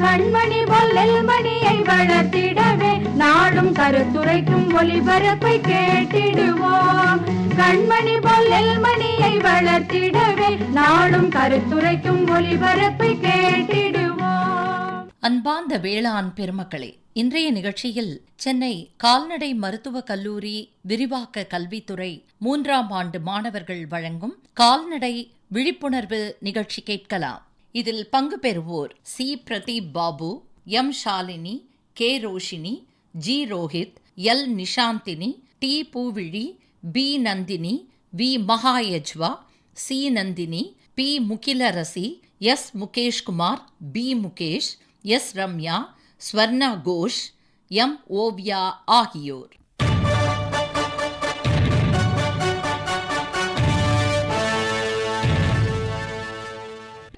கண்மணி பொல்லில் மணியை வளர்த்திடவே நாடும் கருத்துரைக்கும் ஒளிபரப்பை கேட்டிடுவோம். கண்மணி பொல்லில் மணியை வளர்த்திடவே நாடும் கருத்துரைக்கும் ஒளிபரப்பை கேட்டிடுவோம். அன்பார்ந்த வேளாண் பெருமக்களே இன்றைய நிகழ்ச்சியில் சென்னை கால்நடை மருத்துவக் கல்லூரி விரிவாக்க கல்வித்துறை மூன்றாம் ஆண்டு மாணவர்கள் வழங்கும் கால்நடை விழிப்புணர்வு நிகழ்ச்சி கேட்கலாம். இதில் பங்கு பெறுவோர் C. Pradeep Babu M. Shalini K. Roshini G. Rohit L. Nishanthini T. Poovizhi P. Nandini V. Mahayajva C. Nandini P. Mugilarasi S. Mukeshkumar P. Mukesh S. Ramya Swarna Ghosh M. Oviya ஆகியோர்.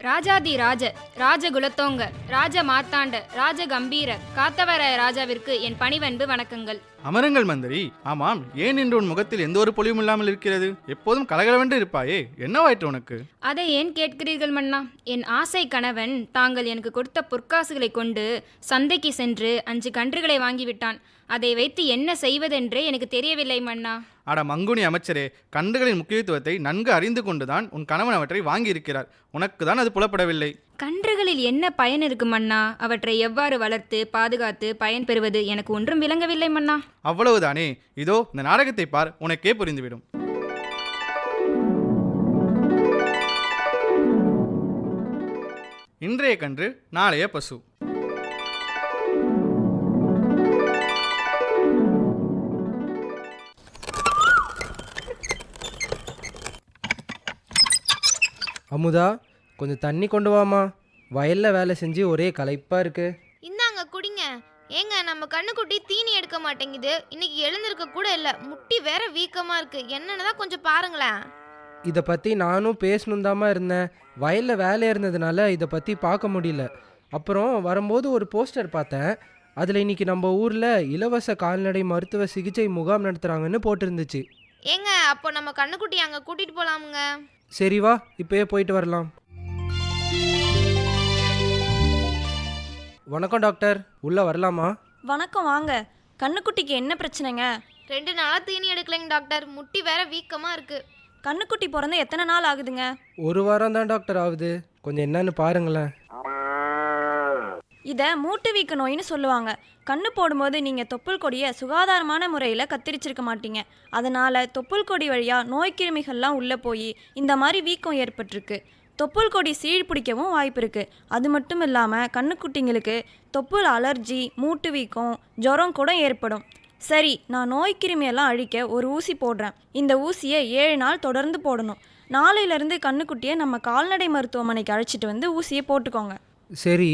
ராஜாதி ராஜ ராஜகுலத்தோங்க ராஜ மார்த்தாண்ட ராஜ கம்பீர காத்தவர ராஜாவிற்கு என் பணிவன்பு வணக்கங்கள். அமருங்கள் மந்திரி. ஆமாம் ஏன் இன்று உன் முகத்தில் எந்த ஒரு பொலிவும் இல்லாமல் இருக்கிறது? எப்போதும் கலகலவென்று இருப்பாயே என்னவாயிற்று உனக்கு? அதை ஏன் கேட்கிறீர்கள் மன்னா? என் ஆசை கணவன் தாங்கள் எனக்கு கொடுத்த பொற்காசுகளை கொண்டு சந்தைக்கு சென்று அஞ்சு கன்றுகளை வாங்கிவிட்டான். அதை வைத்து என்ன செய்வதென்றே எனக்கு தெரியவில்லை மன்னா. அட மங்குனி அமைச்சரே கன்றுகளின் முக்கியத்துவத்தை நன்கு அறிந்து கொண்டுதான் உன் கணவன் அவற்றை வாங்கியிருக்கிறார். உனக்கு தான் அது புலப்படவில்லை. கன்றுகளில் என்ன பயன் இருக்கு மன்னா? அவற்றை எவ்வாறு வளர்த்து பாதுகாத்து பயன் பெறுவது எனக்கு ஒன்றும் விளங்கவில்லை மன்னா. அவ்வளவுதானே? இதோ இந்த நாடகத்தை பார் உனக்கே புரிந்துவிடும். இன்றைய கன்று நாளைய பசு. அமுதா கொஞ்சம் தண்ணி கொண்டு வாமா வயலில் வேலை செஞ்சு ஒரே களைப்பாக இருக்கு. இந்தாங்க குடிங்க. ஏங்க நம்ம கண்ணுக்குட்டி தீனி எடுக்க மாட்டேங்குது. இன்னைக்கு எழுந்திருக்க கூட இல்லை. முட்டி வேற வீக்கமா இருக்கு. என்னன்னு தான் கொஞ்சம் பாருங்களேன். இதை பற்றி நானும் பேசணும் இருந்தேன். வயலில் வேலை இருந்ததுனால இதை பற்றி பார்க்க முடியல. அப்புறம் வரும்போது ஒரு போஸ்டர் பார்த்தேன். அதில் இன்னைக்கு நம்ம ஊரில் இலவச கால்நடை மருத்துவ சிகிச்சை முகாம் நடத்துகிறாங்கன்னு போட்டிருந்துச்சு. ஏங்க அப்போ நம்ம கண்ணுக்குட்டி அங்க கூட்டிட்டு போலாமுங்க. சரி வா இப்போயே போயிட்டு வரலாம். வணக்கம் டாக்டர். உள்ளே வரலாமா? வணக்கம் வாங்க. கண்ணுக்குட்டிக்கு என்ன பிரச்சனைங்க? ரெண்டு நாளா தீனி எடுக்கலைங்க டாக்டர். முட்டி வேற வீக்கமா இருக்கு. கண்ணுக்குட்டி பிறந்து எத்தனை நாள் ஆகுதுங்க? ஒரு வாரம் தான் டாக்டர் ஆகுது. கொஞ்சம் என்னன்னு பாருங்களேன். இதை மூட்டு வீக்க நோயின்னு சொல்லுவாங்க. கண்ணு போடும்போது நீங்கள் தொப்புள் கொடியை சுகாதாரமான முறையில் கத்திரிச்சிருக்க மாட்டீங்க. அதனால் தொப்புள் கொடி வழியாக நோய் கிருமிகள்லாம் உள்ளே போய் இந்த மாதிரி வீக்கம் ஏற்பட்டிருக்கு. தொப்புள் கொடி சீழ் பிடிக்கவும் வாய்ப்பு இருக்குது அது மட்டும் இல்லாமல் கண்ணுக்குட்டிங்களுக்கு தொப்புள் அலர்ஜி மூட்டு வீக்கம் ஜுரம் கூட ஏற்படும். சரி நான் நோய் கிருமியெல்லாம் அழிக்க ஒரு ஊசி போடுறேன். இந்த ஊசியை ஏழு நாள் தொடர்ந்து போடணும். நாளையிலேருந்து கண்ணுக்குட்டியை நம்ம கால்நடை மருத்துவமனைக்கு அழைச்சிட்டு வந்து ஊசியை போட்டுக்கோங்க. சரி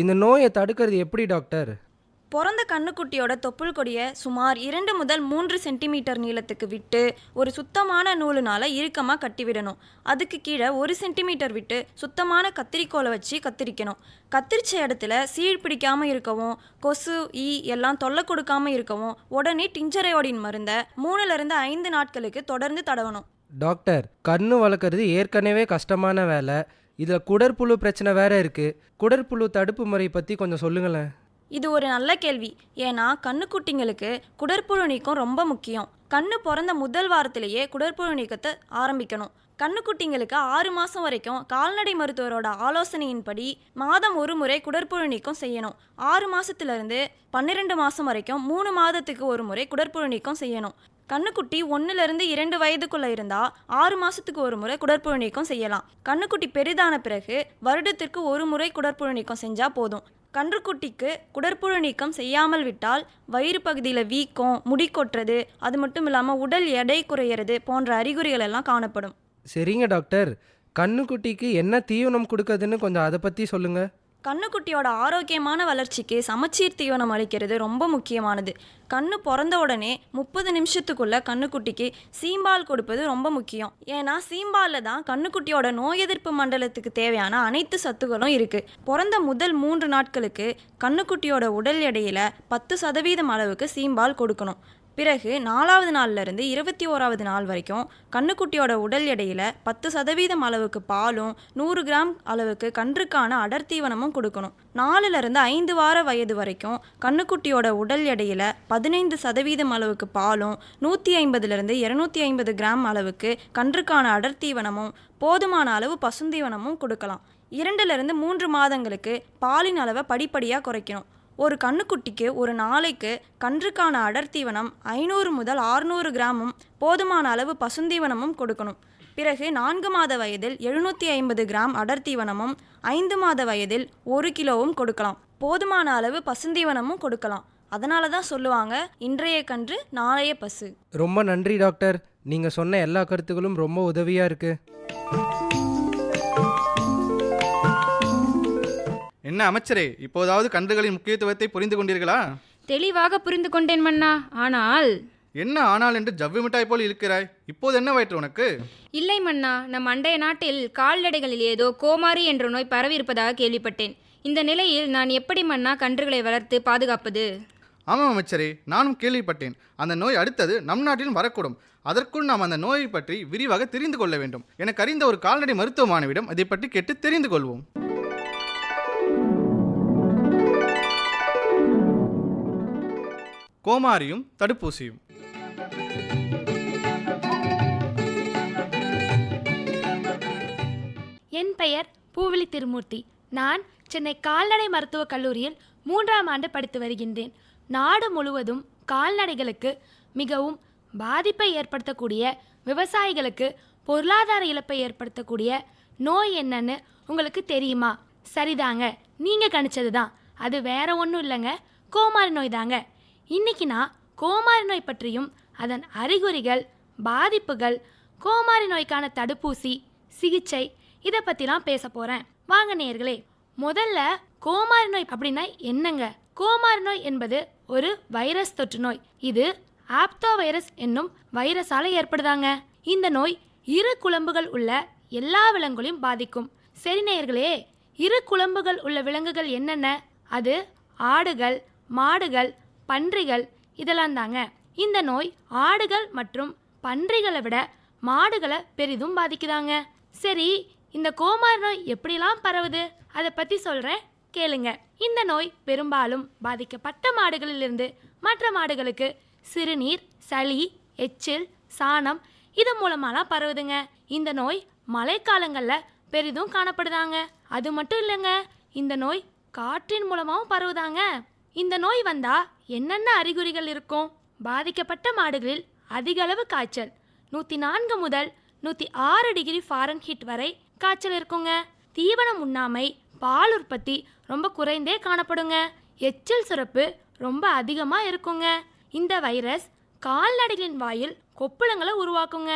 இந்த நோயை தடுக்கிறது எப்படி டாக்டர்? பிறந்த கண்ணுக்குட்டியோட தொப்புள் கொடியை சுமார் இரண்டு முதல் மூன்று சென்டிமீட்டர் நீளத்துக்கு விட்டு ஒரு சுத்தமான நூலுனால இறுக்கமாக கட்டிவிடணும். அதுக்கு கீழே ஒரு சென்டிமீட்டர் விட்டு சுத்தமான கத்திரிக்கோலை வச்சு கத்திரிக்கணும். கத்திரிச்ச இடத்துல சீழ் பிடிக்காம இருக்கவும் கொசு ஈ எல்லாம் தொல்லை கொடுக்காம இருக்கவும் உடனே டிஞ்சரையோடின் மருந்தை மூணுலேருந்து ஐந்து நாட்களுக்கு தொடர்ந்து தடவணும். டாக்டர் கண்ணு வளர்க்குறது ஏற்கனவே கஷ்டமான வேலை. இதில் குடற்புழு பிரச்சனை வேற இருக்குது குடற்புழு தடுப்பு முறை பற்றி கொஞ்சம் சொல்லுங்களேன். இது ஒரு நல்ல கேள்வி. ஏன்னா கண்ணுக்குட்டிங்களுக்கு குடற்புழு நீக்கம் ரொம்ப முக்கியம். கண்ணு பிறந்த முதல் வாரத்திலேயே குடற்புழு நீக்கத்தை ஆரம்பிக்கணும். கண்ணுக்குட்டிங்களுக்கு ஆறு மாதம் வரைக்கும் கால்நடை மருத்துவரோட ஆலோசனையின்படி மாதம் ஒரு முறை குடற்புழு நீக்கம் செய்யணும். ஆறு மாதத்துலேருந்து பன்னிரெண்டு மாதம் வரைக்கும் மூணு மாதத்துக்கு ஒரு முறை குடற்புழு நீக்கம் செய்யணும். கண்ணுக்குட்டி ஒன்றுலேருந்து இரண்டு வயதுக்குள்ளே இருந்தால் ஆறு மாதத்துக்கு ஒரு முறை குடற்புழு நீக்கம் செய்யலாம். கண்ணுக்குட்டி பெரிதான பிறகு வருடத்திற்கு ஒரு முறை குடற்புழு நீக்கம் செஞ்சால் போதும். கன்றுக்குட்டிக்கு குடற்புழு நீக்கம் செய்யாமல் விட்டால் வயிறு பகுதியில் வீக்கம் முடி கொட்டுறது அது மட்டும் இல்லாமல் உடல் எடை குறையிறது போன்ற அறிகுறிகள் எல்லாம் காணப்படும். சரிங்க டாக்டர். கண்ணுக்குட்டிக்கு என்ன தீவனம் கொடுக்கறதுன்னு கொஞ்சம் அதை பற்றி சொல்லுங்கள் கண்ணுக்குட்டியோட ஆரோக்கியமான வளர்ச்சிக்கு சமச்சீர் தீவனம் அளிக்கிறது ரொம்ப முக்கியமானது. கண்ணு பிறந்த உடனே முப்பது நிமிஷத்துக்குள்ள கண்ணுக்குட்டிக்கு சீம்பால் கொடுப்பது ரொம்ப முக்கியம். ஏன்னா சீம்பாலில் தான் கண்ணுக்குட்டியோட நோய் எதிர்ப்பு மண்டலத்துக்கு தேவையான அனைத்து சத்துக்களும் இருக்குது பிறந்த முதல் மூன்று நாட்களுக்கு கண்ணுக்குட்டியோட உடல் எடையில் பத்து சதவீதம் அளவுக்கு சீம்பால் கொடுக்கணும். பிறகு நாலாவது நாள்லேருந்து இருபத்தி ஓராவது நாள் வரைக்கும் கண்ணுக்குட்டியோட உடல் எடையில் பத்து சதவீதம் அளவுக்கு பாலும் நூறு கிராம் அளவுக்கு கன்றுக்கான அடர்த்தீவனமும் கொடுக்கணும். நாலுலேருந்து ஐந்து வார வயது வரைக்கும் கண்ணுக்குட்டியோட உடல் எடையில் பதினைந்து சதவீதம் அளவுக்கு பாலும் நூற்றி ஐம்பதுலேருந்து இரநூத்தி ஐம்பது கிராம் அளவுக்கு கன்றுக்கான அடர்த்தீவனமும் போதுமான அளவு பசுந்தீவனமும் கொடுக்கலாம். இரண்டுலேருந்து மூன்று மாதங்களுக்கு பாலின் அளவை படிப்படியாக குறைக்கணும். ஒரு கண்ணுக்குட்டிக்கு ஒரு நாளைக்கு கன்றுக்கான அடர்த்தீவனம் ஐநூறு முதல் ஆறுநூறு கிராமும் போதுமான அளவு பசுந்தீவனமும் கொடுக்கணும். பிறகு நான்கு மாத வயதில் எழுநூற்றி ஐம்பது கிராம் அடர்த்தீவனமும் ஐந்து மாத வயதில் ஒரு கிலோவும் கொடுக்கலாம். போதுமான அளவு பசுந்தீவனமும் கொடுக்கலாம். அதனால தான் சொல்லுவாங்க இன்றைய கன்று நாளைய பசு. ரொம்ப நன்றி டாக்டர். நீங்கள் சொன்ன எல்லா கருத்துக்களும் ரொம்ப உதவியாக இருக்குது என்ன அமைச்சரே இப்போதாவது கன்றுகளின் முக்கியத்துவத்தை புரிந்து கொண்டீர்களா? தெளிவாக புரிந்து கொண்டேன் மன்னா. ஆனால் என்ன ஆனால் என்று ஜவ்வு மிட்டாய் போல் இருக்கிறாய்? இப்போது என்ன வயிற்று உனக்கு? இல்லை மன்னா. நம் அண்டைய நாட்டில் கால்நடைகளில் ஏதோ கோமாரி என்ற நோய் பரவி இருப்பதாக கேள்விப்பட்டேன். இந்த நிலையில் நான் எப்படி மன்னா கன்றுகளை வளர்த்து பாதுகாப்பது? ஆமாம் அமைச்சரே நானும் கேள்விப்பட்டேன். அந்த நோய் அடுத்தது நம் நாட்டிலும் வரக்கூடும். அதற்குள் நாம் அந்த நோயை பற்றி விரிவாக தெரிந்து கொள்ள வேண்டும். எனக்கு அறிந்த ஒரு கால்நடை மருத்துவமானவிடம் அதை பற்றி கேட்டு தெரிந்து கொள்வோம். கோமாரியும் தடுப்பூசியும். என் பெயர் பூவிழி திருமூர்த்தி. நான் சென்னை கால்நடை மருத்துவக் கல்லூரியில் மூன்றாம் ஆண்டு படித்து வருகின்றேன். நாடு முழுவதும் கால்நடைகளுக்கு மிகவும் பாதிப்பை ஏற்படுத்தக்கூடிய விவசாயிகளுக்கு பொருளாதார இழப்பை ஏற்படுத்தக்கூடிய நோய் என்னன்னு உங்களுக்கு தெரியுமா? சரிதாங்க. நீங்கள் கணிச்சது தான் அது வேற ஒன்றும் இல்லைங்க. கோமாரி நோய் தாங்க. இன்னைக்கு நான் கோமாரி நோய் பற்றியும் அதன் அறிகுறிகள் பாதிப்புகள் கோமாரி நோய்க்கான தடுப்பூசி சிகிச்சை இதை பற்றிலாம் பேச போகிறேன் வாங்க நேயர்களே முதல்ல கோமாரி நோய் அப்படின்னா என்னங்க? கோமாரி நோய் என்பது ஒரு வைரஸ் தொற்று நோய். இது ஆப்தோ வைரஸ் என்னும் வைரஸால் ஏற்படுதாங்க. இந்த நோய் இரு குழம்புகள் உள்ள எல்லா விலங்குகளையும் பாதிக்கும். சரி நேயர்களே இரு குழம்புகள் உள்ள விலங்குகள் என்னென்ன? அது ஆடுகள் மாடுகள் பன்றிகள் இதெல்லாம் தாங்க. இந்த நோய் ஆடுகள் மற்றும் பன்றிகளை விட மாடுகளை பெரிதும் பாதிக்குதாங்க. சரி இந்த கோமார் நோய் எப்படிலாம் பரவுது? அதை பற்றி சொல்கிறேன் கேளுங்க. இந்த நோய் பெரும்பாலும் பாதிக்கப்பட்ட மாடுகளிலிருந்து மற்ற மாடுகளுக்கு சிறுநீர் சளி எச்சில் சாணம் இது மூலமாலாம் பரவுதுங்க. இந்த நோய் மழைக்காலங்களில் பெரிதும் காணப்படுதாங்க. அது மட்டும் இல்லைங்க இந்த நோய் காற்றின் மூலமாகவும் பரவுதாங்க. இந்த நோய் வந்தால் என்னென்ன அறிகுறிகள் இருக்கும்? பாதிக்கப்பட்ட மாடுகளில் அதிக அளவு காய்ச்சல். நூற்றி நான்கு முதல் நூற்றி ஆறு டிகிரி ஃபாரன்ஹீட் வரை காய்ச்சல் இருக்குங்க. தீவனம் உண்ணாமை பால் உற்பத்தி ரொம்ப குறைந்தே காணப்படுங்க. எச்சில் சுரப்பு ரொம்ப அதிகமாக இருக்குங்க. இந்த வைரஸ் கால்நடைகளின் வாயில் கொப்புளங்களை உருவாக்குங்க.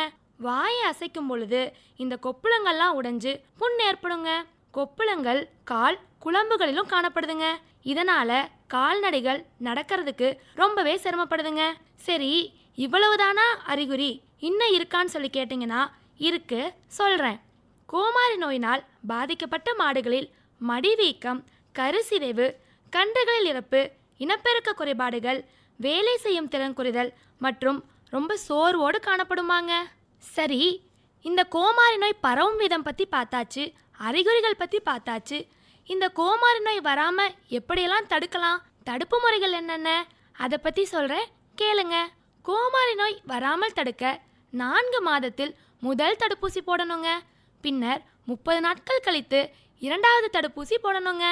வாயை அசைக்கும் பொழுது இந்த கொப்புளங்கள்லாம் உடைஞ்சு புண் ஏற்படுங்க. கொப்புளங்கள் கால் குழம்புகளிலும் காணப்படுதுங்க. இதனால கால்நடைகள் நடக்கிறதுக்கு ரொம்பவே சிரமப்படுதுங்க. சரி இவ்வளவுதானா அறிகுறி? இன்னும் இருக்கான்னு சொல்லி கேட்டிங்கன்னா இருக்கு சொல்கிறேன் கோமாரி நோயினால் பாதிக்கப்பட்ட மாடுகளில் மடிவீக்கம் கருசிதைவு கன்றுகளில் இறப்பு இனப்பெருக்க குறைபாடுகள் வேலை செய்யும் திறன் குறைதல் மற்றும் ரொம்ப சோர்வோடு காணப்படுமாங்க. சரி இந்த கோமாரி நோய் பரவும் விதம் பற்றி பார்த்தாச்சு அறிகுறிகள் பற்றி பார்த்தாச்சு இந்த கோமாரி நோய் வராமல் எப்படியெல்லாம் தடுக்கலாம்? தடுப்பு முறைகள் என்னென்ன? அதை பற்றி சொல்கிறேன் கேளுங்க. கோமாரி நோய் வராமல் தடுக்க நான்கு மாதத்தில் முதல் தடுப்பூசி போடணுங்க. பின்னர் முப்பது நாட்கள் கழித்து இரண்டாவது தடுப்பூசி போடணுங்க.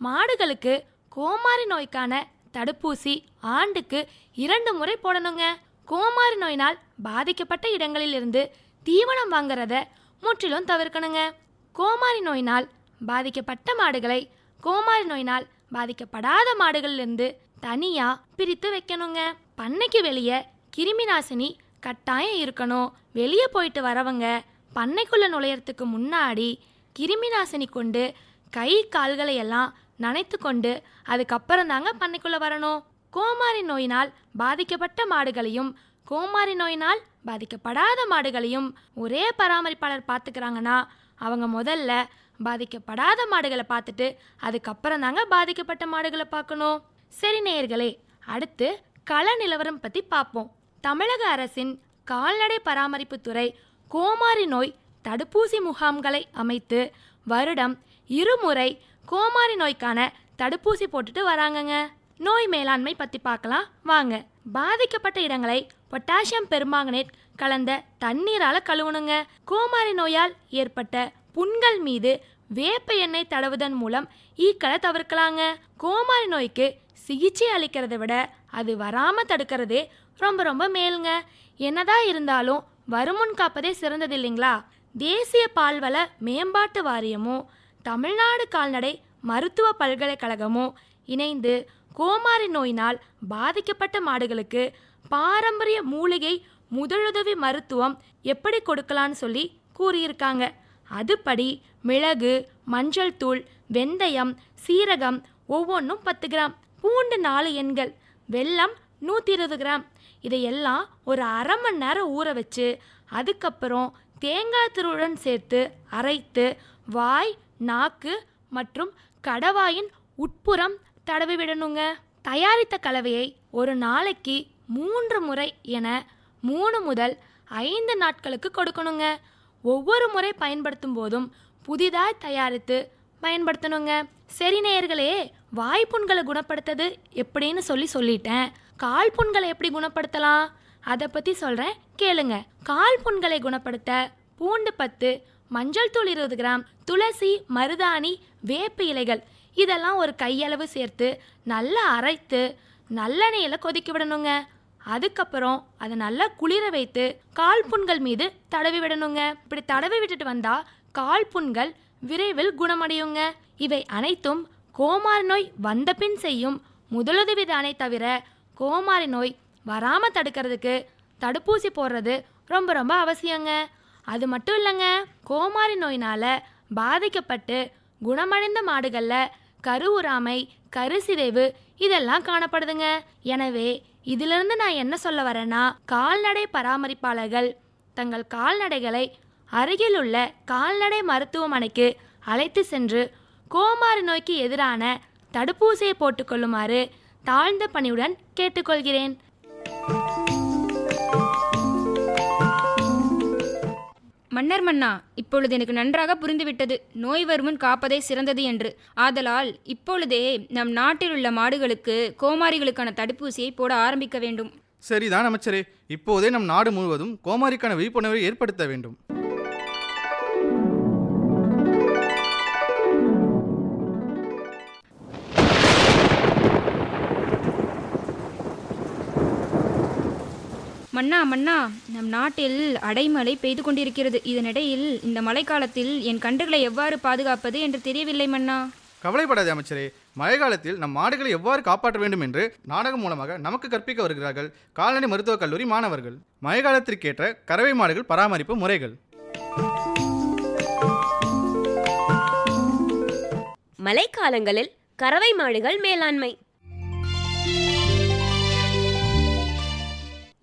மாடுகளுக்கு கோமாரி நோய்க்கான தடுப்பூசி ஆண்டுக்கு இரண்டு முறை போடணுங்க. கோமாரி நோயினால் பாதிக்கப்பட்ட இடங்களிலிருந்து தீவனம் வாங்குறத முற்றிலும் தவிர்க்கணுங்க. கோமாரி நோயினால் பாதிக்கப்பட்ட மாடுகளை கோமாரி நோயினால் பாதிக்கப்படாத மாடுகளிலிருந்து தனியா பிரித்து வைக்கணுங்க. பண்ணைக்கு வெளியே கிருமி நாசினி கட்டாயம் இருக்கணும். வெளியே போயிட்டு வரவங்க பண்ணைக்குள்ளே நுழையறதுக்கு முன்னாடி கிருமி நாசினி கொண்டு கை கால்களை எல்லாம் நனைத்து கொண்டு அதுக்கப்புறம் தாங்க பண்ணைக்குள்ளே வரணும். கோமாரி நோயினால் பாதிக்கப்பட்ட மாடுகளையும் கோமாரி நோயினால் பாதிக்கப்படாத மாடுகளையும் ஒரே பராமரிப்பாளர் பார்த்துக்கிறாங்கன்னா அவங்க முதல்ல பாதிக்கப்படாத மாடுகளை பார்த்துட்டு அதுக்கப்புறம் தாங்க பாதிக்கப்பட்ட மாடுகளை பார்க்கணும். சரி நேயர்களே அடுத்து கள நிலவரம் பற்றி பார்ப்போம். தமிழக அரசின் கால்நடை பராமரிப்புத்துறை கோமாரி நோய் தடுப்பூசி முகாம்களை அமைத்து வருடம் இருமுறை கோமாரி நோய்க்கான தடுப்பூசி போட்டுட்டு வராங்கங்க. நோய் மேலாண்மை பற்றி பார்க்கலாம் வாங்க. பாதிக்கப்பட்ட இடங்களை பொட்டாசியம் பெருமாங்கனேட் கலந்த தண்ணீரால் கழுவணுங்க. கோமாரி நோயால் ஏற்பட்ட புண்கள் மீது வேப்ப எண்ணெய் தடவுதன் மூலம் ஈக்களை தவிர்க்கலாங்க. கோமாரி நோய்க்கு சிகிச்சை அளிக்கிறதை விட அது வராமல் தடுக்கிறதே ரொம்ப ரொம்ப மேலுங்க. என்னதான் இருந்தாலும் வருமுன் காப்பதே சிறந்தது இல்லைங்களா? தேசிய பால்வள மேம்பாட்டு வாரியமும் தமிழ்நாடு கால்நடை மருத்துவ பல்கலைக்கழகமும் இணைந்து கோமாரி நோயினால் பாதிக்கப்பட்ட மாடுகளுக்கு பாரம்பரிய மூலிகை முதலுதவி மருத்துவம் எப்படி கொடுக்கலான்னு சொல்லி கூறியிருக்காங்க. அதுபடி மிளகு மஞ்சள் தூள் வெந்தயம் சீரகம் ஒவ்வொன்றும் பத்து கிராம். பூண்டு நாலு எண்கள். வெல்லம் நூற்றி இருபது கிராம். இதையெல்லாம் ஒரு அரை மணி நேரம் ஊற வச்சு அதுக்கப்புறம் தேங்காய் திருவுடன் சேர்த்து அரைத்து வாய் நாக்கு மற்றும் கடவாயின் உட்புறம் தடவி விடணுங்க. தயாரித்த கலவையை ஒரு நாளைக்கு மூன்று முறை என மூணு முதல் ஐந்து நாட்களுக்கு கொடுக்கணுங்க. ஒவ்வொரு முறை பயன்படுத்தும் போதும் புதிதாக தயாரித்து பயன்படுத்தணுங்க. சரி நேயர்களே வாய்ப்புண்களை குணப்படுத்துறது எப்படின்னு சொல்லி சொல்லிட்டேன். கால் புண்களை எப்படி குணப்படுத்தலாம்? அதை பற்றி சொல்கிறேன் கேளுங்க. கால் புண்களை குணப்படுத்த பூண்டு பத்து மஞ்சள் தூள் இருபது கிராம் துளசி மருதாணி வேப்ப இலைகள் இதெல்லாம் ஒரு கையளவு சேர்த்து நல்லா அரைத்து நல்லெண்ணெயில் கொதிக்க விடணுங்க. அதுக்கப்புறம் அதை நல்லா குளிர வைத்து கால் புண்கள் மீது தடவி விடணுங்க. இப்படி தடவி விட்டுட்டு வந்தா கால் புண்கள் விரைவில் குணமடையுங்க. இவை அனைத்தும் கோமாரி நோய் வந்த பின் செய்யும் முதலுதவி தானே தவிர கோமாரி நோய் வராமல் தடுக்கிறதுக்கு தடுப்பூசி போடுறது ரொம்ப ரொம்ப அவசியங்க. அது மட்டும் இல்லைங்க கோமாரி நோயினால் பாதிக்கப்பட்டு குணமடைந்த மாடுகளில் கருவுறாமை கருசிதைவு இதெல்லாம் காணப்படுதுங்க. எனவே இதிலிருந்து நான் என்ன சொல்ல வரேன்னா கால்நடை பராமரிப்பாளர்கள் தங்கள் கால்நடைகளை அருகிலுள்ள கால்நடை மருத்துவமனைக்கு அழைத்து சென்று கோமாரி நோய்க்கு எதிரான தடுப்பூசியை போட்டுக்கொள்ளுமாறு தாழ்ந்த பணியுடன் கேட்டுக்கொள்கிறேன். மன்னர் மன்னா இப்பொழுது எனக்கு நன்றாக புரிந்துவிட்டது. நோய் வருமுன் காப்பதே சிறந்தது என்று. ஆதலால் இப்பொழுதே நம் நாட்டில் உள்ள மாடுகளுக்கு கோமாரிகளுக்கான தடுப்பூசியை போட ஆரம்பிக்க வேண்டும். சரிதான் அமைச்சரே. இப்போதே நம் நாடு முழுவதும் கோமாரிக்கான விழிப்புணர்வை ஏற்படுத்த வேண்டும். மன்னா மன்னா நம் நாட்டில் அடைமழை பெய்து கொண்டிருக்கிறது. இதனிடையில் இந்த மழைக்காலத்தில் என் கன்றுகளை எவ்வாறு பாதுகாப்பது என்று தெரியவில்லை மன்னா. கவலைப்படாதே அமைச்சரே. மழைக்காலத்தில் நம் மாடுகளை எவ்வாறு காப்பாற்ற வேண்டும் என்று நாடகம் மூலமாக நமக்கு கற்பிக்க வருகிறார்கள் கால்நடை மருத்துவக் கல்லூரி மாணவர்கள். மழைக்காலத்திற்கேற்ற கறவை மாடுகள் பராமரிப்பு முறைகள். மழைக்காலங்களில் கறவை மாடுகள் மேலாண்மை.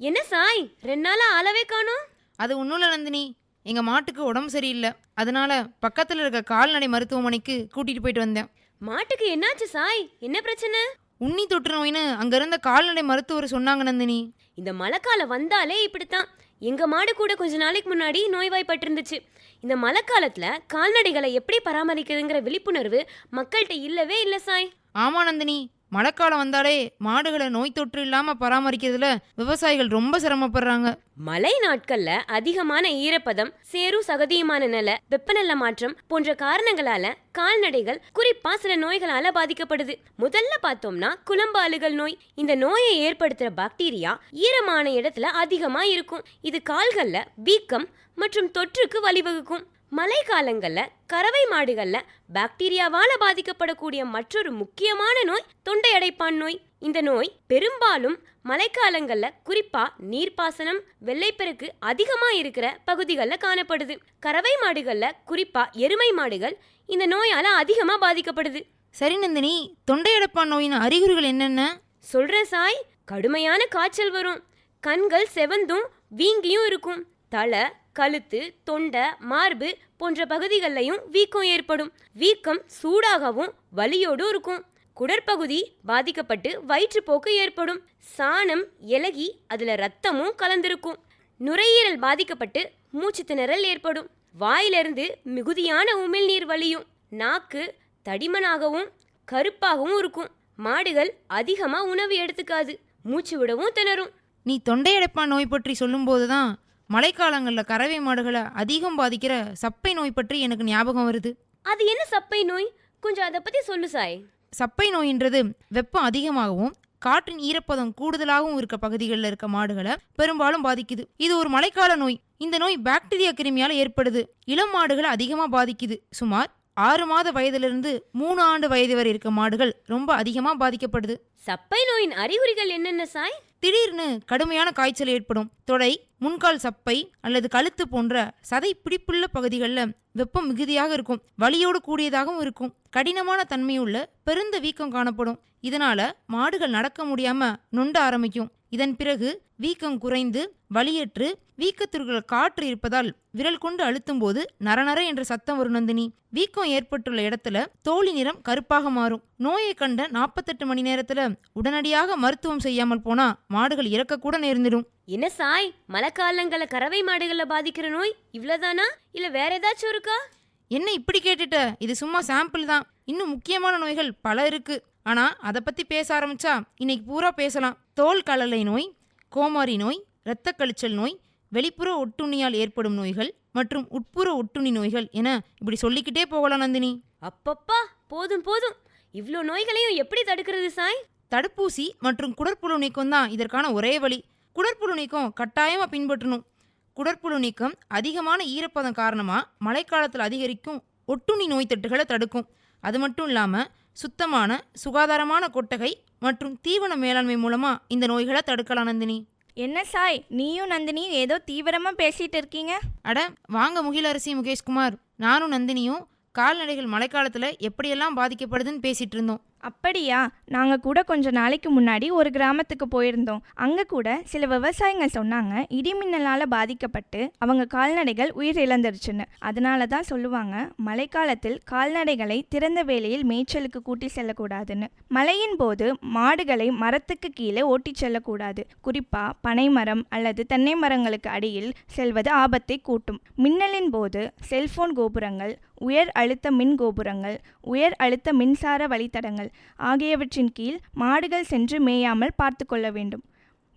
என்ன சாய்? ரெண்டு நாளா ஆளவே காணோம். அது ஒன்றும் இல்லை நந்தினி. எங்கள் மாட்டுக்கு உடம்பு சரியில்லை. அதனால பக்கத்தில் இருக்க கால்நடை மருத்துவமனைக்கு கூட்டிகிட்டு போயிட்டு வந்தேன். மாட்டுக்கு என்னாச்சு சாய்? என்ன பிரச்சனை? உண்ணி தொற்று நோயின்னு அங்கே இருந்த கால்நடை மருத்துவர் சொன்னாங்க நந்தினி. இந்த மழைக்காலம் வந்தாலே இப்படித்தான். எங்க மாடு கூட கொஞ்ச நாளைக்கு முன்னாடி நோய்வாய்ப்பட்டிருந்துச்சு. இந்த மழைக்காலத்துல கால்நடைகளை எப்படி பராமரிக்கிறதுங்கிற விழிப்புணர்வு மக்கள்கிட்ட இல்லவே இல்லை சாய். ஆமா நந்தினி. மழைக்காலம் வந்தாலே மாடுகளை நோய் தொற்று இல்லாமல் பராமரிக்கிறதுல விவசாயிகள் ரொம்ப சிரமப்படுறாங்க. மழை நாட்கள்ல அதிகமான ஈரப்பதம் சேரும் சகதியுமான நில வெப்பநிலை மாற்றம் போன்ற காரணங்களால கால்நடைகள் குறிப்பா சில நோய்களால பாதிக்கப்படுது. முதல்ல பார்த்தோம்னா குளம்பாலுகள் நோய். இந்த நோயை ஏற்படுத்துற பாக்டீரியா ஈரமான இடத்துல அதிகமா இருக்கும். இது கால்கள்ல வீக்கம் மற்றும் தொற்றுக்கு வழிவகுக்கும். மழை காலங்கள்ல கறவை மாடுகள்ல பாக்டீரியாவால பாதிக்கப்படக்கூடிய மற்றொரு முக்கியமான நோய் தொண்டை அடைப்பான் நோய். இந்த நோய் பெரும்பாலும் மழைக்காலங்கள்ல குறிப்பா நீர்ப்பாசனம் வெள்ளைப்பெருக்கு அதிகமா இருக்கிற பகுதிகளில் காணப்படுது. கறவை மாடுகள்ல குறிப்பா எருமை மாடுகள் இந்த நோயால அதிகமா பாதிக்கப்படுது. சரி நந்தினி தொண்டையடைப்பான் நோயின் அறிகுறிகள் என்னென்ன? சொல்றேன் சாய் கடுமையான காய்ச்சல் வரும். கண்கள் செவந்தும் வீங்கியும் இருக்கும். தலை கழுத்து தொண்டை மார்பு போன்ற பகுதிகளிலையும் வீக்கம் ஏற்படும். வீக்கம் சூடாகவும் வலியோடும் இருக்கும். குடற்பகுதி பாதிக்கப்பட்டு வயிற்றுப்போக்கு ஏற்படும். சாணம் இலகி அதுல ரத்தமும் கலந்திருக்கும். நுரையீரல் பாதிக்கப்பட்டு மூச்சு திணறல் ஏற்படும். வாயிலிருந்து மிகுதியான உமிழ்நீர் வலியும் நாக்கு தடிமனாகவும் கருப்பாகவும் இருக்கும். மாடுகள் அதிகமாக உணவு எடுத்துக்காது. மூச்சு விடவும் திணறும். நீ தொண்டையடைப்பான் நோய் பற்றி சொல்லும்போது தான் மழைக்காலங்களில் கறவை மாடுகளை அதிகம் பாதிக்கிற சப்பை நோய் பற்றி எனக்கு ஞாபகம் வருது. அது என்ன சப்பை நோய்? கொஞ்சம் அதை பத்தி சொல்லு சாய். சப்பை நோயின்றது வெப்பம் அதிகமாகவும் காற்றின் ஈரப்பதம் கூடுதலாகவும் இருக்க பகுதிகளில் இருக்க மாடுகளை பெரும்பாலும் பாதிக்குது. இது ஒரு மழைக்கால நோய். இந்த நோய் பாக்டீரியா கிருமியால் ஏற்படுது. இளம் மாடுகளை அதிகமாக பாதிக்குது. சுமார் ஆறு மாத வயதிலிருந்து மூணு ஆண்டு வயது வரை இருக்க மாடுகள் ரொம்ப அதிகமாக பாதிக்கப்படுது. சப்பை நோயின் அறிகுறிகள் என்னென்ன சாய்? திடீர்னு கடுமையான காய்ச்சல் ஏற்படும். தொடை முன்கால் சப்பை அல்லது கழுத்து போன்ற சதை பிடிப்புள்ள பகுதிகளில் வெப்பம் மிகுதியாக இருக்கும். வலியோடு கூடியதாகவும் இருக்கும். கடினமான தன்மையுள்ள பெருந்த வீக்கம் காணப்படும். இதனால மாடுகள் நடக்க முடியாம நொண்ட ஆரம்பிக்கும். இதன் பிறகு வீக்கம் குறைந்து வலியற்று வீக்கத்திற்குள் காற்று இருப்பதால் விரல் கொண்டு அழுத்தும் போது நரநர என்ற சத்தம் வரும் நந்தினி. வீக்கம் ஏற்பட்டுள்ள இடத்துல தோலி நிறம் கருப்பாக மாறும். நோயை கண்ட நாற்பத்தெட்டு மணி நேரத்துல உடனடியாக மருத்துவம் செய்யாமல் போனா மாடுகள் இறக்கக்கூட நேர்ந்திடும். என்ன சாய்? மழைக்காலங்கள கறவை மாடுகள்ல பாதிக்கிற நோய் இவ்வளவுதானா இல்ல வேற ஏதாச்சும் இருக்கா? என்ன இப்படி கேட்டுட்ட? இது சும்மா சாம்பிள் தான். இன்னும் முக்கியமான நோய்கள் பல இருக்கு. ஆனா அதை பத்தி பேச ஆரம்பிச்சா இன்னைக்கு பூரா பேசலாம். தோல் கலலை நோய் கோமாரி நோய் இரத்த கழிச்சல் நோய் வெளிப்புற ஒட்டுண்ணியால் ஏற்படும் நோய்கள் மற்றும் உட்புற ஒட்டுண்ணி நோய்கள் என இப்படி சொல்லிக்கிட்டே போகலாம் நந்தினி. அப்பப்பா போதும் போதும். இவ்ளோ நோய்களையும் எப்படி தடுக்கிறது சாய்? தடுப்பூசி மற்றும் குடற்புழு நீக்கம் தான் இதற்கான ஒரே வழி. குடற்புழு நீக்கம் கட்டாயமாக பின்பற்றணும். குடற்புழு நீக்கம் அதிகமான ஈரப்பதம் காரணமாக மழைக்காலத்தில் அதிகரிக்கும் ஒட்டுண்ணி நோய் தொற்றுகளை தடுக்கும். அது மட்டும் இல்லாமல் சுத்தமான சுகாதாரமான கொட்டகை மற்றும் தீவன மேலாண்மை மூலமாக இந்த நோய்களை தடுக்கலாம் நந்தினி. என்ன சாய்? நீயும் நந்தினியும் ஏதோ தீவிரமா பேசிட்டு இருக்கீங்க? அட வாங்க முகிலரசி முகேஷ்குமார். நானும் நந்தினியும் கால்நடைகள் மழைக்காலத்தில் எப்படியெல்லாம் பாதிக்கப்படுதுன்னு பேசிட்டு இருந்தோம். அப்படியா? நாங்கள் கூட கொஞ்ச நாளைக்கு முன்னாடி ஒரு கிராமத்துக்கு போயிருந்தோம். அங்கே கூட சில விவசாயிங்க சொன்னாங்க இடிமின்னலால் பாதிக்கப்பட்டு அவங்க கால்நடைகள் உயிர் இழந்துருச்சுன்னு அதனால தான் சொல்லுவாங்க மழைக்காலத்தில் கால்நடைகளை திறந்த வேளையில் மேய்ச்சலுக்கு கூட்டி செல்லக்கூடாதுன்னு. மழையின் போது மாடுகளை மரத்துக்கு கீழே ஓட்டிச் செல்லக்கூடாது. குறிப்பாக பனைமரம் அல்லது தென்னை மரங்களுக்கு அடியில் செல்வது ஆபத்தை கூட்டும். மின்னலின் போது செல்போன் கோபுரங்கள் உயர் அழுத்த மின் கோபுரங்கள் உயர் அழுத்த மின்சார வழித்தடங்கள் ஆகியவற்றின் கீழ் மாடுகள் சென்று மேயாமல் பார்த்து கொள்ள வேண்டும்.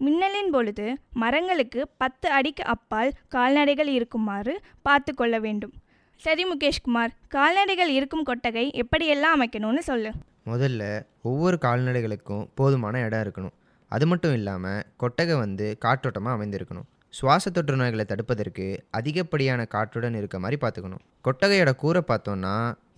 மின்னலின் பொழுது மரங்களுக்கு பத்து அடிக்கு அப்பால் கால்நடைகள் இருக்குமாறு பார்த்து கொள்ள வேண்டும். சரி முகேஷ்குமார் கால்நடைகள் இருக்கும் கொட்டகை எப்படியெல்லாம் அமைக்கணும்னு சொல்லு. முதல்ல ஒவ்வொரு கால்நடைகளுக்கும் போதுமான இடம் இருக்கணும். அது மட்டும் இல்லாமல் கொட்டகை வந்து காற்றோட்டமாக அமைந்திருக்கணும். சுவாச தொற்று நோய்களை தடுப்பதற்கு அதிகப்படியான காற்றுடன் இருக்க மாதிரி பார்த்துக்கணும். கொட்டகையோட கூரை பார்த்தோன்னா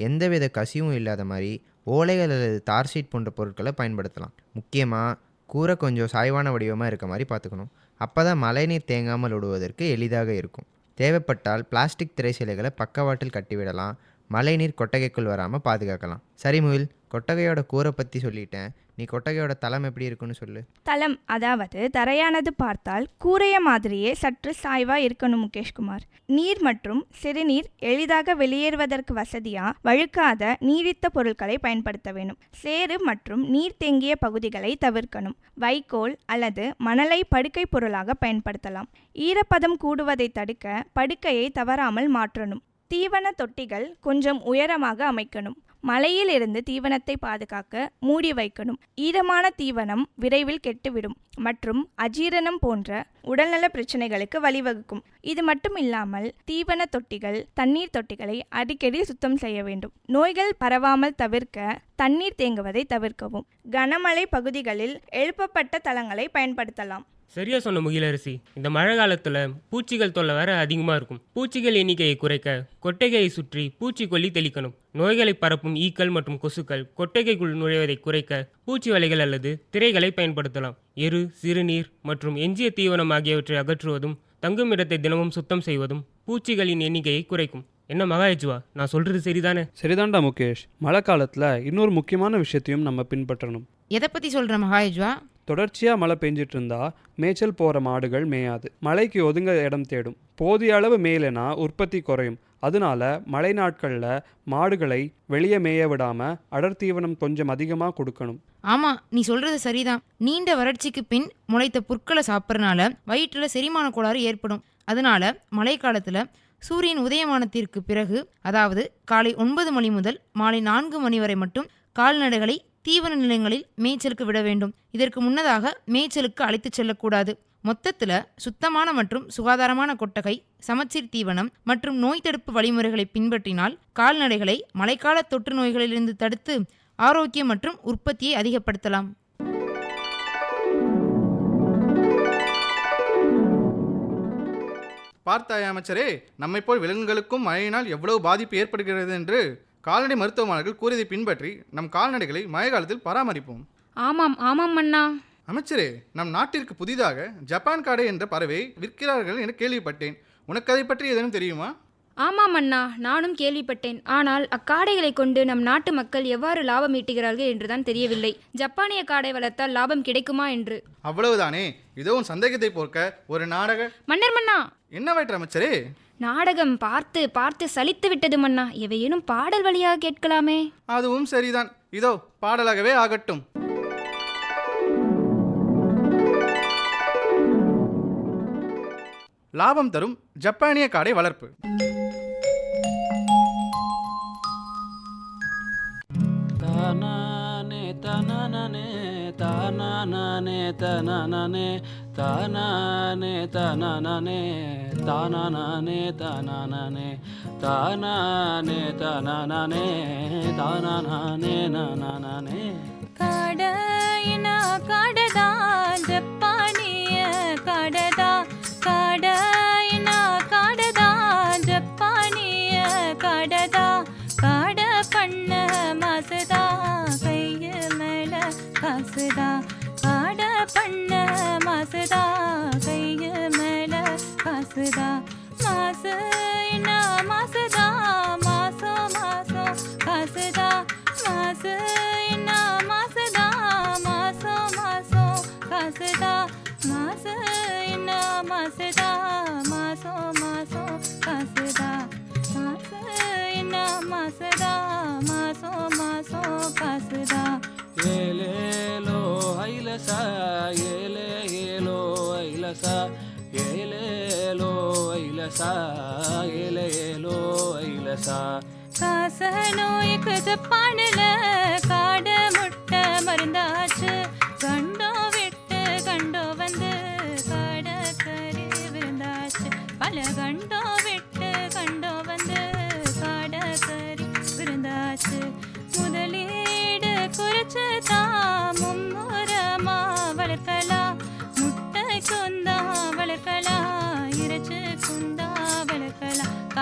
எந்தவித கசிவும் இல்லாத மாதிரி ஓலைகள் அல்லது தார் ஷீட் போன்ற பொருட்களை பயன்படுத்தலாம். முக்கியமாக கூரை கொஞ்சம் சாய்வான வடிவமாக இருக்க மாதிரி பார்த்துக்கணும். அப்போ தான் மழைநீர் தேங்காமல் விடுவதற்கு எளிதாக இருக்கும். தேவைப்பட்டால் பிளாஸ்டிக் திரை சிலைகளை பக்கவாட்டில் கட்டிவிடலாம். மழைநீர் கொட்டகைக்குள் வராமல் பாதுகாக்கலாம். சரி முகில். கொட்டகையோட கூரை பற்றி சொல்லிட்டேன். நீ கொட்டகையோட தளம் எப்படி இருக்குன்னு சொல்லு. தளம் அதாவது தரையானது பார்த்தால் கூரைய மாதிரியே சற்று சாய்வா இருக்கணும் முகேஷ்குமார். நீர் மற்றும் சிறுநீர் எளிதாக வெளியேறுவதற்கு வசதியா வழுக்காத நீடித்த பொருட்களை பயன்படுத்த வேண்டும் சேறு மற்றும் நீர் தேங்கிய பகுதிகளை தவிர்க்கணும். வைக்கோல் அல்லது மணலை படுக்கை பொருளாக பயன்படுத்தலாம். ஈரப்பதம் கூடுவதை தடுக்க படுக்கையை தவறாமல் மாற்றணும். தீவன தொட்டிகள் கொஞ்சம் உயரமாக அமைக்கணும். மழையில் இருந்து தீவனத்தை பாதுகாக்க மூடி வைக்கணும். ஈரமான தீவனம் விரைவில் கெட்டுவிடும் மற்றும் அஜீரணம் போன்ற உடல்நல பிரச்சனைகளுக்கு வழிவகுக்கும். இது மட்டும் இல்லாமல் தீவன தொட்டிகள் தண்ணீர் தொட்டிகளை அடிக்கடி சுத்தம் செய்ய வேண்டும். நோய்கள் பரவாமல் தவிர்க்க தண்ணீர் தேங்குவதை தவிர்க்கவும். கனமழை பகுதிகளில் எழுப்பப்பட்ட தளங்களை பயன்படுத்தலாம். சரியா சொன்ன முகிலரசி இந்த மழை காலத்துல பூச்சிகள் தொல்லை வேற அதிகமா இருக்கும். பூச்சிகள் எண்ணிக்கையை குறைக்க கொட்டகையை சுற்றி பூச்சிக்கொல்லி தெளிக்கணும். நோய்களை பரப்பும் ஈக்கள் மற்றும் கொசுக்கள் கொட்டகைக்குள் நுழைவதை குறைக்க பூச்சி வலைகள் அல்லது திரைகளை பயன்படுத்தலாம். எரு சிறுநீர் மற்றும் எஞ்சிய தீவனம் ஆகியவற்றை அகற்றுவதும் தங்கும் இடத்தை தினமும் சுத்தம் செய்வதும் பூச்சிகளின் எண்ணிக்கையை குறைக்கும். என்ன மகாயஜுவா நான் சொல்றது சரிதானே? சரிதான்டா முகேஷ். மழை காலத்தில் இன்னொரு முக்கியமான விஷயத்தையும் நம்ம பின்பற்றணும். எதை பற்றி சொல்கிற மகாயஜ்வா தொடர்ச்சியாக மழை பெஞ்சிட்டு இருந்தா மேய்ச்சல் போகிற மாடுகள் மேயாது. மழைக்கு ஒதுங்க இடம் தேடும். போதிய அளவு மேயலைனா உற்பத்தி குறையும். அதனால மழை நாட்களில் மாடுகளை வெளியே மேய விடாமல் அடர் தீவனம் கொஞ்சம் அதிகமாக கொடுக்கணும். ஆமாம் நீ சொல்கிறது சரிதான். நீண்ட வறட்சிக்கு பின் முளைத்த புற்களை சாப்பிட்றனால வயிற்றில் செரிமான கோளாறு ஏற்படும். அதனால மழைக்காலத்தில் சூரியன் உதயமானத்திற்கு பிறகு அதாவது காலை ஒன்பது மணி முதல் மாலை நான்கு மணி வரை மட்டும் கால்நடைகளை தீவன நிலையங்களில் மேய்ச்சலுக்கு விட வேண்டும். இதற்கு முன்னதாக மேய்ச்சலுக்கு அழைத்துச் செல்லக்கூடாது. மொத்தத்தில் சுத்தமான மற்றும் சுகாதாரமான கொட்டகை சமச்சீர் தீவனம் மற்றும் நோய் தடுப்பு வழிமுறைகளை பின்பற்றினால் கால்நடைகளை மழைக்கால தொற்று நோய்களிலிருந்து தடுத்து ஆரோக்கியம் மற்றும் உற்பத்தியை அதிகப்படுத்தலாம். பார்த்தாய் அமைச்சரே நம்மை போல் விலங்குகளுக்கும் மழையினால் எவ்வளவு பாதிப்பு ஏற்படுகிறது என்று கால்நடை மருத்துவமனைகள் கூறியதை பின்பற்றி நம் கால்நடைகளை மழை காலத்தில் பராமரிப்போம். ஆமாம் ஆமாம் மன்னா அமைச்சரே நம் நாட்டிற்கு புதிதாக ஜப்பான் காடை என்ற பறவை விற்கிறார்கள் என கேள்விப்பட்டேன். உனக்கு அதை பற்றி ஏதேனும் தெரியுமா? ஆமாம் அண்ணா நானும் கேள்விப்பட்டேன். ஆனால் அக்காடைகளை கொண்டு நம் நாட்டு மக்கள் எவ்வாறு லாபம் ஈட்டுகிறார்கள் என்றுதான் தெரியவில்லை. ஜப்பானிய காடை வளர்த்தால் லாபம் கிடைக்குமா என்று. அவ்வளவுதானே? இதோ சந்தேகத்தை போர்க்க ஒரு நாடக மன்னர் மன்னா! என்ன வயிற்று அமைச்சரே? நாடகம் பார்த்து பார்த்து சலித்து விட்டது மன்னா. எவையேனும் பாடல் வழியாக கேட்கலாமே. அதுவும் சரிதான். இதோ பாடலாகவே ஆகட்டும். லாபம் தரும் ஜப்பானிய காடை வளர்ப்பு. தனனே தானே தனனே தானனே தனனே தானே தனனே தானனே நனனே. கடனா கடதா ஜப்பானிய கடதா கடனா கடதா ஜப்பானிய கடதா காட பண்ண மசதா கைய மேல காசுதா. பண்ண மாசுதா கைய மேல காசுதா. மாசு என்ன மாசுதா மாசம் மாசம் காசுதா. மாசு என்ன மாசுதா மாசம் மாசம் காசுதா. மாசு என்ன மாசுதா மாசம் மாசம் காசுதா. மாசு என்ன மாசுதா மாசம் மாசம் காசுதா. ஏலேலோ ஐலச ஏலே ஏலோ ஐலச ஏலேலோ ஐலச ஏலே ஏலோ ஐலச. காச நோய்க்கு ஜப்பானில் காட முட்டை மருந்தாச்சு. கண்டோ விட்டு கண்டோ வந்து காட கறி விருந்தாச்சு. பல கண்டோ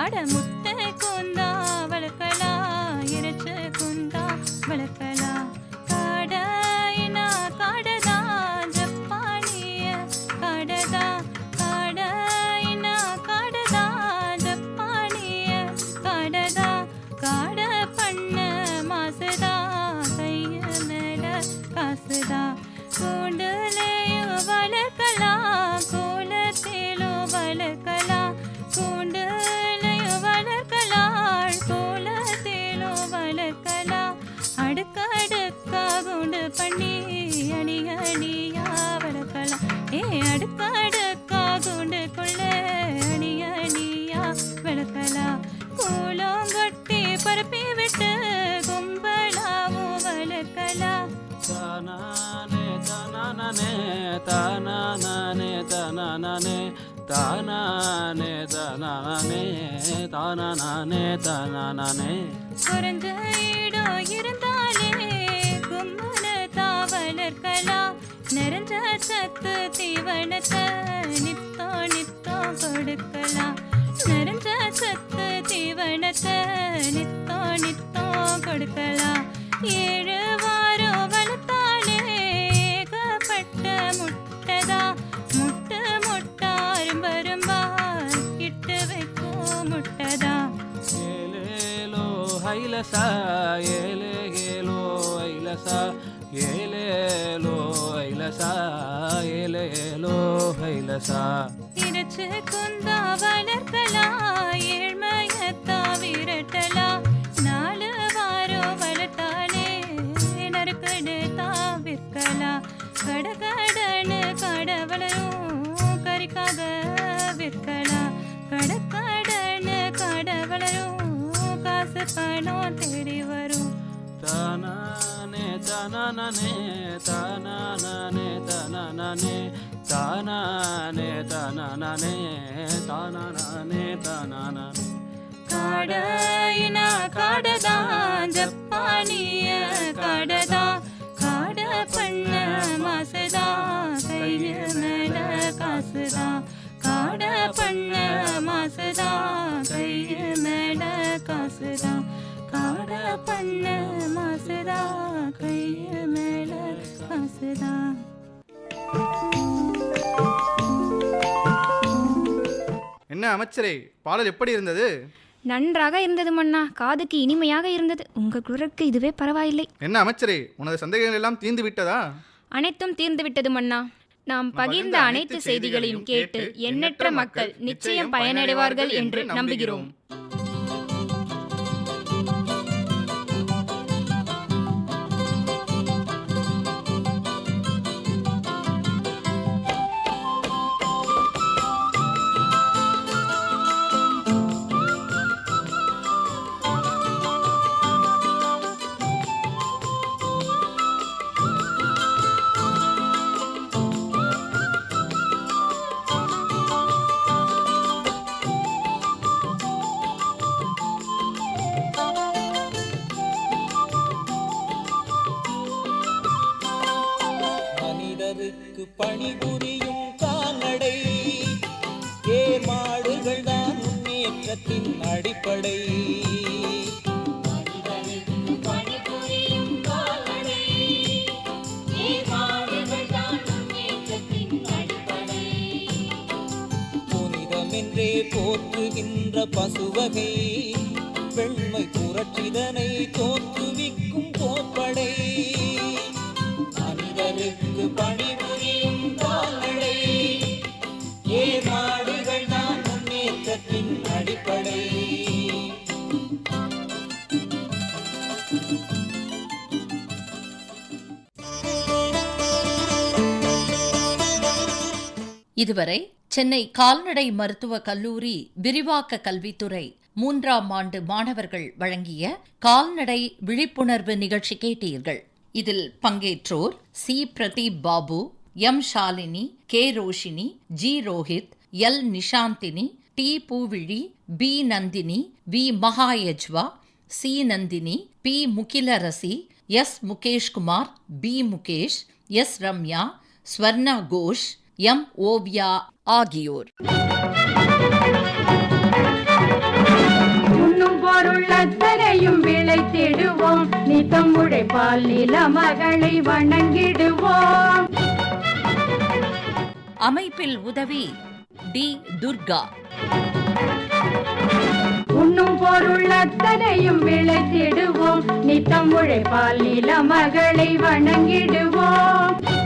அட முத்த கொந்தா வளர்ப்பலா இறைச்ச கொந்தா தானானே தானானே தானானே தானானே தானானே தானானே. தானானே குறைஞ்ச இடம் இருந்தாலே கும்மன தான் நிறைஞ்ச சத்து தீவனத்தை நித்தோ நித்தோ கொடுக்கலாம். நிறைஞ்ச சத்து தீவனத்தை நித்தோ நித்தோ கொடுக்கலாம். ஏழு வார ಐಲಸ ಏಲೆ ಏಲೋ ಐಲಸ ஏலேலோ ஐலசா ஏலேலோ ஐலசா. தினச்சு குந்தா வளர்க்கலா ஏழ்மையத்தா விரட்டலா. நாலு வாரோ வளர்த்தாலே நறுக்கடு தாவிற்கலா கடகடனு கடவளையும் கறிக்காக விற்கலா. கடக்கடனு கடவளையும் பணோ தேடி வரும். தானே தானே தானே தானே தானே தானே தானே தானே காடையின காடதான் ஜப்பானிய காடதா காட பண்ண மாசுதா கையில் மேல காசுதான். பண்ண மாசுதான் கைய மேல காசுதான். காட பண்ண மாசுதான் கைய மேல காசுதான். என்ன அமைச்சரே பாடல் எப்படி இருந்தது? நன்றாக இருந்தது மன்னா காதுக்கு இனிமையாக இருந்தது. உங்கள் குரலுக்கு இதுவே பரவாயில்லை. என்ன அமைச்சரே உனது சந்தேகங்கள் எல்லாம் தீர்ந்து விட்டதா அனைத்தும் தீர்ந்து விட்டது மன்னா. நாம் பகிர்ந்த அனைத்து செய்திகளையும் கேட்டு எண்ணற்ற மக்கள் நிச்சயம் பயனடைவார்கள் என்று நம்புகிறோம். பணிபுரியும் கால்நடை. ஏர் மாடுகள் தான் முன்னேற்றத்தின் அடிப்படை. புனிதமென்றே போற்றுகின்ற பசுவகை. இதுவரை சென்னை கால்நடை மருத்துவக் கல்லூரி விரிவாக்க கல்வித்துறை மூன்றாம் ஆண்டு மாணவர்கள் வழங்கிய கால்நடை விழிப்புணர்வு நிகழ்ச்சி கேட்டீர்கள். இதில் பங்கேற்றோர் C. Pradeep Babu M. Shalini K. Roshini G. Rohit L. Nishanthini T. Poovizhi P. Nandini V. Mahayajva C. Nandini P. Mugilarasi S. Mukeshkumar P. Mukesh S. Ramya Swarna Ghosh M. Oviya ஆகியோர். உண்ணும் பொருள் அத்தனையும் விளைத்திடுவோம் நித்தம் உழைப்பால் நில மகளை வணங்கிடுவோம். அமைப்பில் உதவி டி. துர்கா. உண்ணும் பொருள் அத்தனையும் விளைத்திடுவோம் நித்தம் உழைப்பால் நில மகளை வணங்கிடுவோம்.